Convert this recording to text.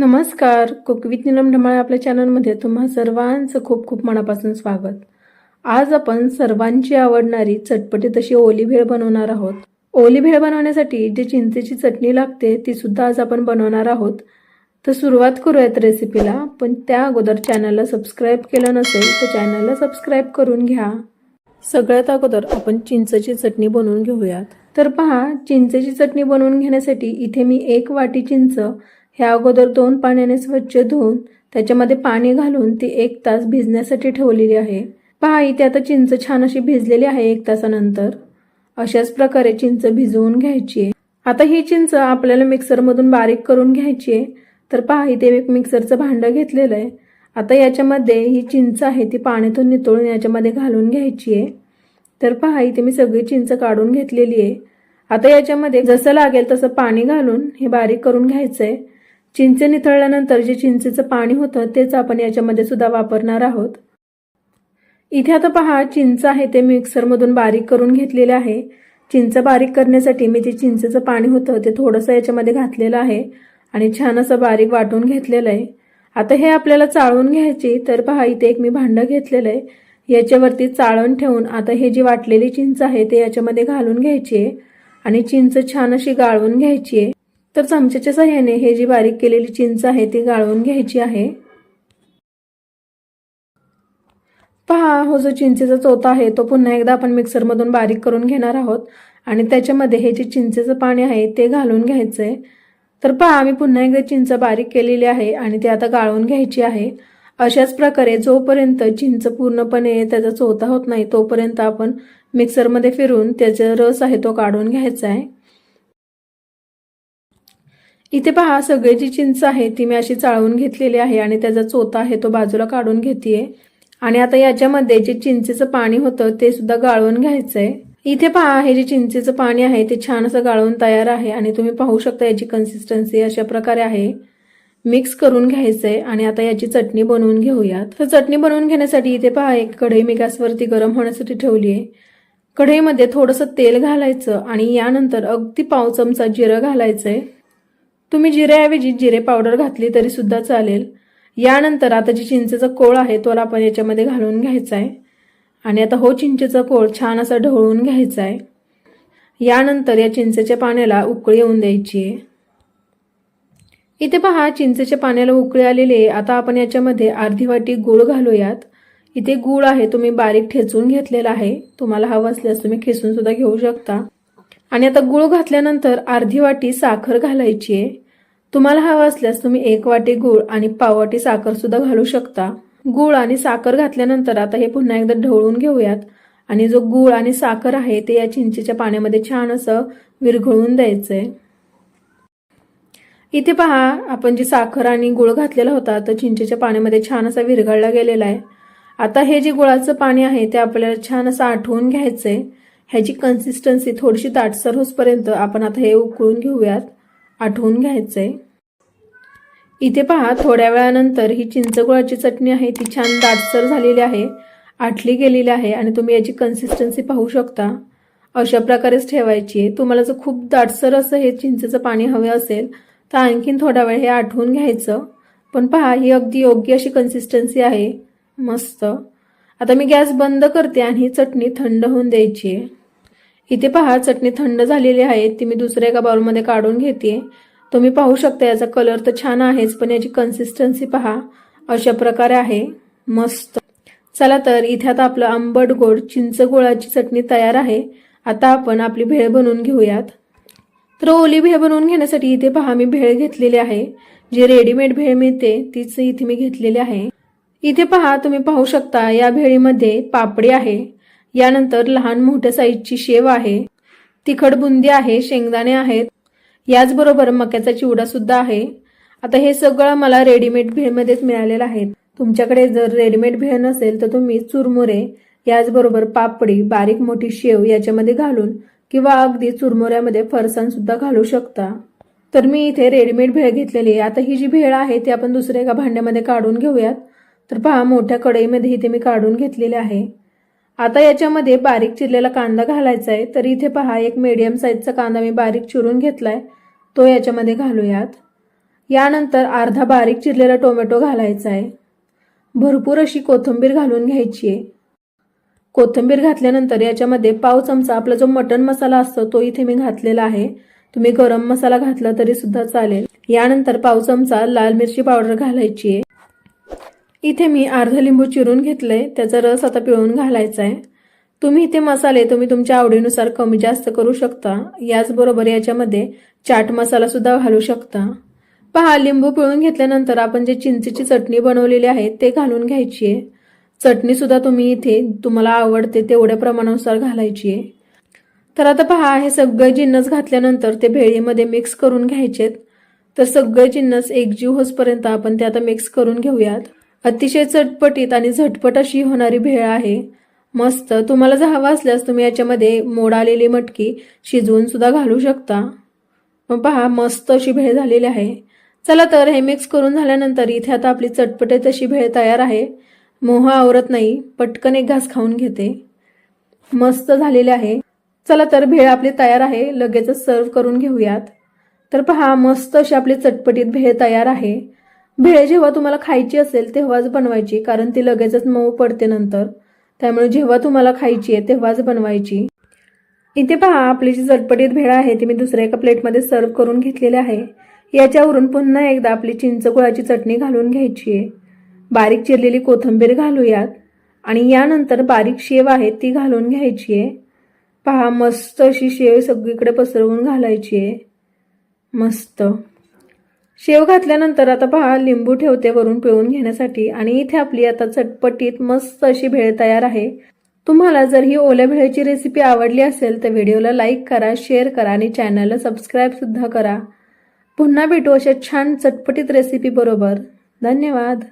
नमस्कार. कुकवित निलम ढमाळे आपल्या चॅनलमध्ये तुम्हा सर्वांचं खूप खूप मनापासून स्वागत. आज आपण सर्वांची आवडणारी चटपटीत अशी ओली भेळ बनवणार आहोत. ओली भेळ बनवण्यासाठी जी चिंचेची चटणी लागते ती सुद्धा आज आपण बनवणार आहोत. तर सुरुवात करूयात रेसिपीला पण त्या अगोदर चॅनलला सबस्क्राईब केलं नसेल तर चॅनलला सबस्क्राईब करून घ्या. सगळ्यात अगोदर आपण चिंचेची चटणी बनवून घेऊयात. तर पहा चिंचेची चटणी बनवून घेण्यासाठी इथे मी एक वाटी चिंच ह्या अगोदर दोन पाण्याने स्वच्छ धुवून त्याच्यामध्ये पाणी घालून ती एक तास भिजण्यासाठी ठेवलेली आहे. पहा इथे आता चिंच छान अशी भिजलेली आहे एक तासानंतर. अशाच प्रकारे चिंच भिजवून घ्यायची आहे. आता ही चिंच आपल्याला मिक्सरमधून बारीक करून घ्यायची आहे. तर पहा इथे एक मिक्सरचं भांडं घेतलेलं आहे. आता याच्यामध्ये ही चिंच आहे ती पाण्यातून नितळून याच्यामध्ये घालून घ्यायची आहे. तर पहा इथे मी सगळी चिंच काढून घेतलेली आहे. आता याच्यामध्ये जसं लागेल तसं पाणी घालून हे बारीक करून घ्यायचं आहे चिंच निथळल्यानंतर जे चिंचेचं पाणी होतं तेच आपण याच्यामध्ये सुद्धा वापरणार आहोत. इथे आता पहा चिंच आहे ते मिक्सरमधून बारीक करून घेतलेले आहे. चिंच बारीक करण्यासाठी मी जे चिंचेचं पाणी होतं ते थोडंसं याच्यामध्ये घातलेलं आहे आणि छान असं बारीक वाटून घेतलेलं आहे. आता हे आपल्याला चाळून घ्यायचे तर पहा इथे एक मी भांडं घेतलेलं आहे. याच्यावरती चाळण ठेवून आता हे जी वाटलेली चिंच आहे ते याच्यामध्ये घालून घ्यायची आहे आणि चिंच छान अशी गाळून घ्यायची आहे. तर चमच्याच्या सहाय्याने हे जी बारीक केलेली चिंच आहे ती गाळून घ्यायची आहे. पहा हो जो चिंचेचा चोथा आहे तो पुन्हा एकदा आपण मिक्सरमधून बारीक करून घेणार आहोत आणि त्याच्यामध्ये हे जे चिंचेचं पाणी आहे ते घालून घ्यायचं आहे तर पहा मी पुन्हा एकदा चिंच बारीक केलेली आहे आणि ती आता गाळून घ्यायची आहे. अशाच प्रकारे जोपर्यंत चिंच पूर्णपणे त्याचा चोथा होत नाही तोपर्यंत आपण मिक्सरमध्ये फिरून त्याचा रस आहे तो काढून घ्यायचा आहे. इथे पहा सगळी जी चिंच आहे ती मी अशी चाळवून घेतलेली आहे आणि त्याचा चोथा आहे तो बाजूला काढून घेते आणि आता याच्यामध्ये जे चिंचेचं पाणी होतं ते सुद्धा गाळून घ्यायचंय. इथे पहा हे जे चिंचेचं पाणी आहे ते छान असं गाळून तयार आहे आणि तुम्ही पाहू शकता याची कन्सिस्टन्सी अशा प्रकारे आहे. मिक्स करून घ्यायचंय आणि आता याची चटणी बनवून घेऊयात. तर चटणी बनवून घेण्यासाठी इथे पहा एक कढई मी गॅसवरती गरम होण्यासाठी ठेवली आहे कढईमध्ये थोडंसं तेल घालायचं आणि यानंतर अगदी पाव चमचा जिरं घालायचंय. तुम्ही जिऱ्याऐवजी जिरे पावडर घातली तरी सुद्धा चालेल. यानंतर आता जी चिंचेचा कोळ आहे तो आपण याच्यामध्ये घालून घ्यायचा आहे आणि आता हो चिंचेचा कोळ छान असा ढवळून घ्यायचा आहे यानंतर या चिंचेच्या पाण्याला उकळी येऊन द्यायची. आहे इथे पहा चिंचेच्या पाण्याला उकळी आलेली आहे. आता आपण याच्यामध्ये अर्धी वाटी गूळ घालूयात. इथे गूळ आहे तुम्ही बारीक ठेचून घेतलेला आहे. तुम्हाला हवं असल्यास तुम्ही खेचून सुद्धा घेऊ शकता. आणि आता गूळ घातल्यानंतर अर्धी वाटी साखर घालायची आहे. तुम्हाला हवं असल्यास तुम्ही एक वाटी गूळ आणि पाव वाटी साखर सुद्धा घालू शकता. गूळ आणि साखर घातल्यानंतर आता हे पुन्हा एकदा ढवळून घेऊयात. आणि जो गूळ आणि साखर आहे ते या चिंचेच्या पाण्यामध्ये छान असं विरघळून द्यायचं आहे इथे पहा आपण जी साखर आणि गुळ घातलेला होता तर चिंचेच्या पाण्यामध्ये छान असा विरघळला गेलेला आहे. आता हे जे गुळाचं पाणी आहे ते आपल्याला छान असं आठवून घ्यायचं आहे ह्याची कन्सिस्टन्सी थोडीशी दाटसर होसपर्यंत आपण आता हे उकळून घेऊयात. आठवून घ्यायचंय. इथे पहा थोड्या वेळानंतर ही चिंचगुळाची चटणी आहे ती छान दाटसर झालेली आहे आटली गेलेली आहे आणि तुम्ही याची कन्सिस्टन्सी पाहू शकता. अशा प्रकारेच ठेवायची आहे. तुम्हाला जर खूप दाटसर असं हे चिंचेचं पाणी हवे असेल तर आणखीन थोडा वेळ हे आठवून घ्यायचं. पण पहा ही अगदी योग्य अशी कन्सिस्टन्सी आहे. मस्त. आता मी गॅस बंद करते आणि ही चटणी थंड होऊन द्यायची आहे. इथे पहा चटणी थंड झालेली आहे ती मी दुसऱ्या एका बाउलमध्ये काढून घेते तुम्ही पाहू शकता याचा कलर तर छान आहेच पण याची कन्सिस्टन्सी पहा अशा प्रकारे आहे. मस्त. चला तर इथे आता आपलं आंबट गोड चिंच गोळाची चटणी तयार आहे. आता आपण आपली भेळ बनवून घेऊयात. तर ओली भेळ बनवून घेण्यासाठी इथे पहा मी भेळ घेतलेली आहे. जी रेडीमेड भेळ मिळते तीच इथे मी घेतलेली आहे. इथे पहा तुम्ही पाहू शकता या भेळीमध्ये पापडी आहे. यानंतर लहान मोठ्या साईजची शेव आहे तिखट बुंदी आहे शेंगदाणे आहेत याचबरोबर मक्याचा चिवडा सुद्धा आहे. आता हे सगळं मला रेडीमेड भेळमध्येच मिळालेलं आहे. तुमच्याकडे जर रेडीमेड भेळ नसेल तर तुम्ही चुरमुरे याचबरोबर पापडी बारीक मोठी शेव याच्यामध्ये घालून किंवा अगदी चुरमुऱ्यामध्ये फरसाण सुद्धा घालू शकता. तर मी इथे रेडीमेड भेळ घेतलेली आहे. आता ही जी भेळ आहे ती आपण दुसऱ्या एका भांड्यामध्ये काढून घेऊयात. तर पहा मोठ्या कढईमध्ये इथे मी काढून घेतलेले आहे. आता याच्यामध्ये बारीक चिरलेला कांदा घालायचा आहे तर इथे पहा एक मीडियम साईजचा कांदा मी बारीक चिरून घेतला आहे तो याच्यामध्ये घालूयात. यानंतर अर्धा बारीक चिरलेला टोमॅटो घालायचा आहे भरपूर अशी कोथिंबीर घालून घ्यायची आहे कोथिंबीर घातल्यानंतर याच्यामध्ये पाव चमचा आपला जो मटन मसाला असतो तो इथे मी घातलेला आहे. तुम्ही गरम मसाला घातला तरी सुद्धा चालेल. यानंतर पाव चमचा लाल मिरची पावडर घालायची आहे इथे मी अर्ध लिंबू चिरून घेतलंय त्याचा रस आता पिळून घालायचा आहे तुम्ही इथे मसाले तुम्ही तुमच्या आवडीनुसार कमी जास्त करू शकता. याचबरोबर याच्यामध्ये चाट मसाला सुद्धा घालू शकता. पहा लिंबू पिळून घेतल्यानंतर आपण जे चिंचेची चटणी बनवलेली आहे ते घालून घ्यायची आहे चटणी सुद्धा तुम्ही इथे तुम्हाला आवडते तेवढ्या प्रमाणानुसार घालायची आहे तर आता पहा हे सगळे जिन्नस घातल्यानंतर ते भेळीमध्ये मिक्स करून घ्यायचेत. तर सगळे जिन्नस एकजीव होसपर्यंत आपण ते आता मिक्स करून घेऊयात. अतिशय चटपटीत आणि झटपट अशी होणारी भेळ आहे. मस्त. तुम्हाला जर हवा असल्यास तुम्ही याच्यामध्ये मोड आलेली मटकी शिजवून सुद्धा घालू शकता. मग पहा मस्त अशी भेळ झालेली आहे. चला तर हे मिक्स करून झाल्यानंतर इथे आता आपली चटपटीत अशी भेळ तयार आहे. मोह आवरत नाही. पटकन एक घास खाऊन घेते. मस्त झालेले आहे. चला तर भेळ आपली तयार आहे. लगेचच सर्व करून घेऊयात. तर पहा मस्त अशी आपली चटपटीत भेळ तयार आहे. भेळ जेव्हा तुम्हाला खायची असेल तेव्हाच बनवायची कारण ती लगेचच मऊ पडते नंतर. त्यामुळे जेव्हा तुम्हाला खायची आहे तेव्हाच बनवायची. इथे पहा आपली जी चटपटीत भेळ आहे ती मी दुसऱ्या एका प्लेटमध्ये सर्व करून घेतलेली आहे. याच्यावरून पुन्हा एकदा आपली चिंचगुळाची चटणी घालून घ्यायची आहे. बारीक चिरलेली कोथिंबीर घालूयात. आणि यानंतर बारीक शेव आहे ती घालून घ्यायची आहे. पहा मस्त अशी शेव सगळीकडे पसरवून घालायची आहे. मस्त. शेव घातल्यानंतर आता पहा लिंबू ठेवते वरून पिळून घेण्यासाठी. आणि इथे आपली आता चटपटीत मस्त अशी भेळ तयार आहे. तुम्हाला जर ही ओल्या भेळेची रेसिपी आवडली असेल तर व्हिडिओला लाईक करा शेअर करा आणि चॅनलला सबस्क्राईबसुद्धा करा. पुन्हा भेटू अशा छान चटपटीत रेसिपी बरोबर. धन्यवाद.